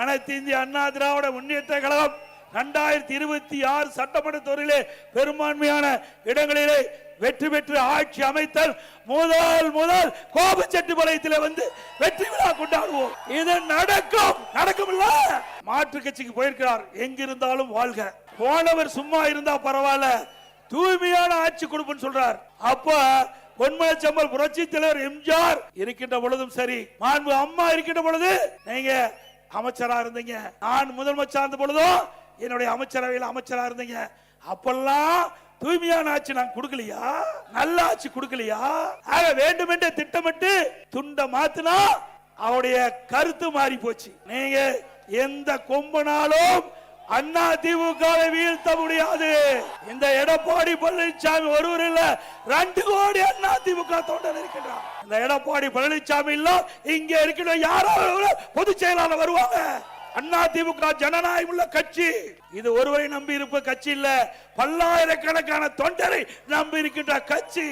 அனைத்து இந்திய அண்ணா திராவிட முன்னேற்ற கழகம் இரண்டாயிரத்தி இருபத்தி ஆறு சட்டமன்ற தொகுதியிலே பெரும்பான்மையான இடங்களிலே வெற்றி பெற்று ஆட்சி அமைத்தல் முதல் முதல் கோபச்செட்டிப்பாளையத்திலே வந்து வெற்றி விழா கொண்டாடுவோம். இது நடக்கும். நடக்கும் இல்ல மாற்று கட்சிக்கு போயிருக்கிறார். எங்கிருந்தாலும் வாழ்க. போனவர் சும்மா இருந்தா பரவாயில்ல. தூய்மையான ஆட்சி கொடுப்புன்னு சொல்றார். அப்ப பொன்மனச்சம்பல் புரட்சி தலைவர் எம்ஜிஆர் இருக்கின்ற பொழுதும் சரி மாண்பு அம்மா இருக்கின்ற பொழுது நீங்க அமைச்சரா இருந்தீங்க. நான் முதலமைச்சர் இருந்த பொழுதும் என்னுடைய அமைச்சரவையில் அமைச்சரா இருந்தீங்க. அப்பெல்லாம் தூய்மையான ஆட்சி நான் கொடுக்கலையா? நல்ல ஆட்சி கொடுக்கலையா? ஆக வேண்டுமென்றே திட்டமிட்டு துண்டை மாத்தினா அவருடைய கருத்து மாறி போச்சு நீங்க எந்த கொம்பனாலும் அண்ணா திமுகவை வீழ்த்த முடியாது. இந்த எடப்பாடி பழனிசாமி ஒருவர் இல்ல ரெண்டு கோடி அண்ணா திமுக தொண்டர் இருக்கின்றார். இந்த எடப்பாடி பழனிசாமி இல்ல இங்க இருக்கிற யாராவது பொதுச் செயலாளர் வருவாங்க. அண்ணா திமுக ஜனநாயகம் உள்ள கட்சி. இது ஒருவரை நம்பி இருப்ப கட்சி இல்ல பல்லாயிரக்கணக்கான தொண்டரை நம்பி இருக்கின்ற கட்சி.